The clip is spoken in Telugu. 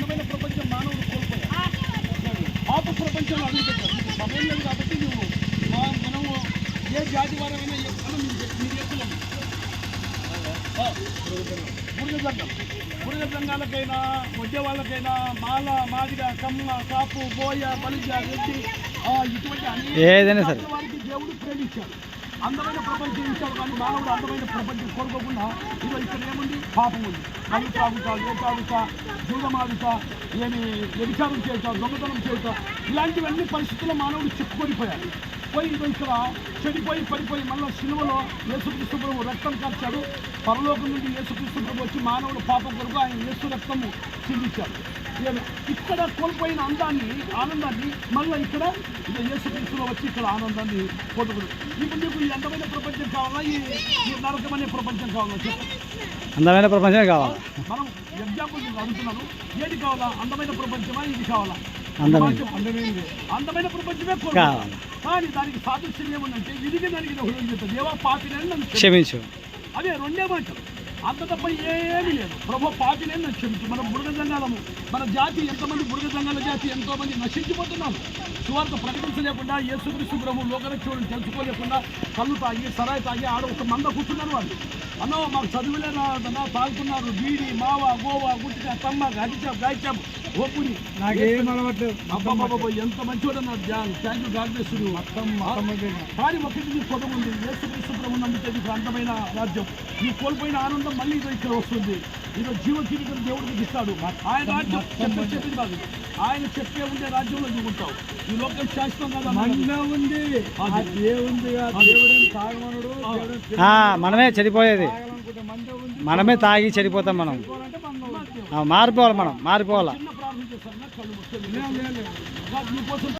అందమైన ప్రపంచం మానవుడు కోల్పోయాడు. పాప ప్రపంచంలో నీకు సమయం లేదు కాబట్టి నువ్వు మా- మనము ఏ జాతి వారమైనా ఎప్పుడు మీరు మీరు ఎక్కువ బురద సంఘం బురద సంఘాలకైనా వడ్డే వాళ్ళకైనా మాల మాదిగ కమ్మ కాపు బోయ బలిజ రెడ్డి ఇటువంటి అనేక ఏదైనా సరే. జాతుల వారికి దేవుడు ప్రేమించాడు. అందమైన ప్రపంచం ఇచ్చాడు కానీ మానవుడు అందమైన ప్రపంచం కోరుకోకుండా ఇదో ఇక్కడ ఏముంది? పాపం ఉంది. కళ్ళు త్రాగుతా వేటాడుతా జూదమాడుతా ఏమి వ్యభిచారం చేయటం దొంగతనం చేయటం ఇలాంటివన్నీ పరిస్థితుల్లో మానవుడు చిక్కుకొనిపోయాడు పోయి ఇదో ఇక్కడ చెడిపోయి పడిపోయి మళ్ళీ సిలువలో యేసుక్రీస్తు ప్రభు రక్తం కార్చాడు. పరలోకం నుండి యేసుక్రీస్తు ప్రభు వచ్చి మానవుడు పాపం కొరకు ఆయన యేసు రక్తము చిందించాడు. ఇక్కడ కోల్పోయిన అందాన్ని ఆనందాన్ని మళ్ళీ ఇక్కడ ఇక యేసుక్రీస్తులో వచ్చి ఇక్కడ ఆనందాన్ని పొందుకుడు ఇప్పుడు నీకు ఈ అందమైన ప్రపంచం కావాలా? ఈ నరకమనే ప్రపంచం కావాలా? అందమైన ప్రపంచమే కావాలి? మనం ఎగ్జాంపుల్ నేను అడుగుతున్నాను. ఏది కావాలా? అందమైన ప్రపంచమా? ఇది కావాలా? అందమైన. ప్రపంచమే కోరుకుంటాం. కావాలి. కానీ దానికి సాదృశ్యం ఏముందంటే విధిగా దానికి హృదయం చెప్తాను. పాపినని నన్ను క్షమించు. అదే రెండే మాటలు. అంత తప్ప ఏమీ లేదు. ప్రభు పాపినే నన్ను క్షమించు. మన బురద జంగాలము. మన జాతి ఎంతమంది బురద జంగాల జాతి ఎంతో మంది నశించిపోతున్నాము సువార్త ప్రకటించలేకుండా యేసుక్రీస్తు ప్రభు లోకరక్షకుడిని తెలుసుకోలేకుండా కళ్ళు తాగి సరాయి తాగి ఆడ ఒక మంద కూర్చున్నారు వాళ్ళు. అన్నో మాకు చదువులే రాదన్నా తాగుతున్నారు. బీడి మావ గోవా గుట్టిక తమ్మ గడిచాం గాయచాం ఓపుని. నాకేం అలవాట్లేదు. అబ్బాబాబా ఎంత మంచివాడు అన్నారు John thank you God bless you కానీ ఒకటి నీకు కొదవ ఉంది. యేసుక్రీస్తు ప్రభు నమ్మితే నీకు అందమైన రాజ్యం. నీ కోల్పోయిన ఆనందం మళ్ళీ ఇక్కడ వస్తుంది. ఇదో జీవ జీవితం దేవుడికి ఇస్తాడు. ఆయన రాజ్యం చెప్పే చెప్పింది కాదు. ఆయన చెప్పే ఉండే రాజ్యంలో నువ్వు ఉంటావు. ఈ లోకం శాశ్వతం కదా మంద ఉంది. దేవుంది దేవుడేం తాగమనుడు దేవుడేం ఆ, మనమే ఉంది. మనమే తాగి చెడిపోతాం మనం. మారిపోవాలి మనం మారిపోవాలా?